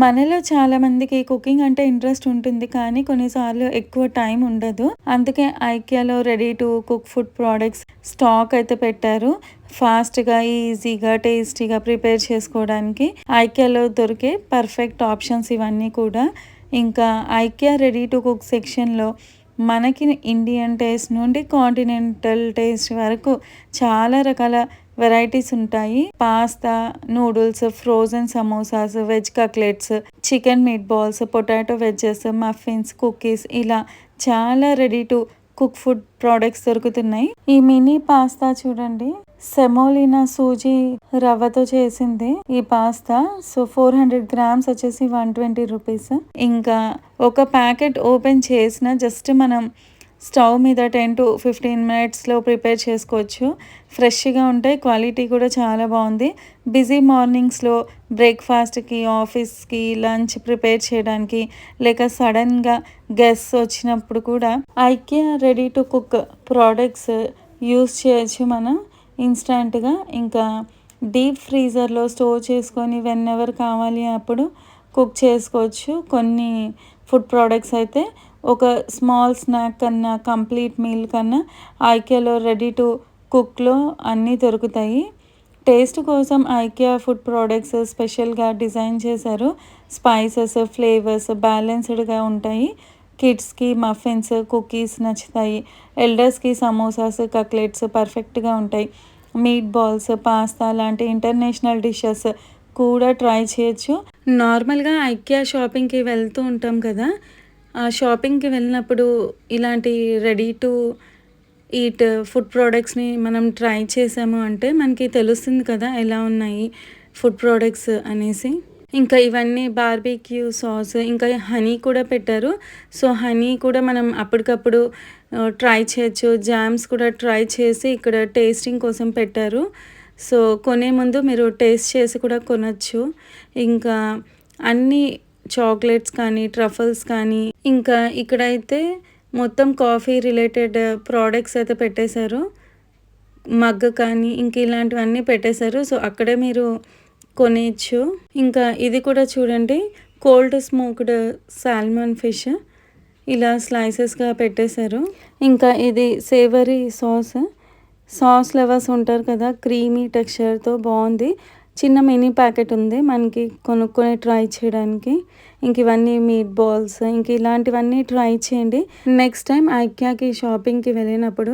మనలో చాలా మందికి కుకింగ్ అంటే ఇంట్రెస్ట్ ఉంటుంది కానీ కొన్నిసార్లు ఎక్కువ టైం ఉండదు. అందుకే ఐకియాలో ready to cook food products stock అయితే పెట్టారు. ఫాస్ట్గా ఈజీగా టేస్టీగా ప్రిపేర్ చేసుకోవడానికి ఐకియాలో దొరికే పర్ఫెక్ట్ ఆప్షన్స్ ఇవన్నీ కూడా. ఇంకా ఐకియా రెడీ టు కుక్ సెక్షన్లో మనకి ఇండియన్ టేస్ట్ నుండి కాంటినెంటల్ టేస్ట్ వరకు చాలా రకాల వెరైటీస్ ఉంటాయి. Pasta noodles frozen samosas veg cutlets chicken meat balls potato wedges muffins cookies ఇలా చాలా ready to cook food products దొరుకుతున్నాయి. ఈ మినీ పాస్తా చూడండి. సెమోలినా సూజీ రవ్వతో చేసింది ఈ pasta. So four hundred grams వచ్చేసి వన్ ట్వంటీ రూపీస్. ఇంకా ఒక ప్యాకెట్ ఓపెన్ చేసిన జస్ట్ మనం స్టవ్ మీద టెన్ టు ఫిఫ్టీన్ మినిట్స్లో ప్రిపేర్ చేసుకోవచ్చు. ఫ్రెష్గా ఉంటాయి క్వాలిటీ కూడా చాలా బాగుంది. బిజీ మార్నింగ్స్లో బ్రేక్ఫాస్ట్కి ఆఫీస్కి లంచ్ ప్రిపేర్ చేయడానికి లేక సడన్గా గెస్ వచ్చినప్పుడు కూడా IKEA ready to cook products use చేయొచ్చు మనం ఇన్స్టంట్గా ఇంకా డీప్ ఫ్రీజర్లో స్టోర్ చేసుకొని వెన్ ఎవర్ కావాలి అప్పుడు కుక్ చేసుకోవచ్చు. కొన్ని ఫుడ్ ప్రోడక్ట్స్ అయితే ఒక స్మాల్ స్నాక్ కన్నా కంప్లీట్ మీల్ కన్నా ఐకియాలో రెడీ టు కుక్లో అన్నీ దొరుకుతాయి. టేస్ట్ కోసం ఐకియా ఫుడ్ ప్రోడక్ట్స్ స్పెషల్గా డిజైన్ చేశారు. స్పైసెస్ ఫ్లేవర్స్ బ్యాలెన్స్డ్గా ఉంటాయి. కిడ్స్కి మఫిన్స్ కుకీస్ నచ్చుతాయి. ఎల్డర్స్కి సమోసాస్ కక్లెట్స్ పర్ఫెక్ట్గా ఉంటాయి. మీట్ బాల్స్ పాస్తా లాంటి ఇంటర్నేషనల్ డిషెస్ కూడా ట్రై చేయొచ్చు. నార్మల్గా ఐకియా షాపింగ్కి వెళ్తూ ఉంటాం కదా షాపింగ్కి వెళ్ళినప్పుడు ఇలాంటి రెడీ టు ఈట్ ఫుడ్ ప్రోడక్ట్స్ని మనం ట్రై చేసాము అంటే మనకి తెలుస్తుంది కదా ఎలా ఉన్నాయి ఫుడ్ ప్రోడక్ట్స్ అనేసి. ఇంకా ఇవన్నీ బార్బీక్యూ సాస్ ఇంకా హనీ కూడా పెట్టారు. సో హనీ కూడా మనం అప్పటికప్పుడు ట్రై చేయొచ్చు. జామ్స్ కూడా ట్రై చేసి ఇక్కడ టేస్టింగ్ కోసం పెట్టారు. సో కొనే ముందు మీరు టేస్ట్ చేసి కూడా కొనచ్చు. ఇంకా అన్నీ చాక్లెట్స్ కానీ ట్రఫల్స్ కానీ ఇంకా ఇక్కడైతే మొత్తం కాఫీ రిలేటెడ్ ప్రోడక్ట్స్ అయితే పెట్టేశారు. మగ్ కానీ ఇంక ఇలాంటివన్నీ పెట్టేశారు. సో అక్కడే మీరు కొనేయచ్చు ఇంకా ఇది కూడా చూడండి కోల్డ్ స్మోక్డ్ సాల్మన్ ఫిష్. ఇలా స్లైసెస్గా పెట్టేశారు. ఇంకా ఇది సేవరీ సాస్. సాస్ లెవర్స్ ఉంటారు కదా క్రీమీ టెక్స్చర్తో బాగుంది. చిన్న మినీ ప్యాకెట్ ఉంది. మనకి కొనుక్కొని ట్రై చేయడానికి. ఇంక ఇవన్నీ మీట్ బాల్స్ ఇంక ఇలాంటివన్నీ ట్రై చేయండి. నెక్స్ట్ టైం ఐక్యాకి షాపింగ్కి వెళ్ళినప్పుడు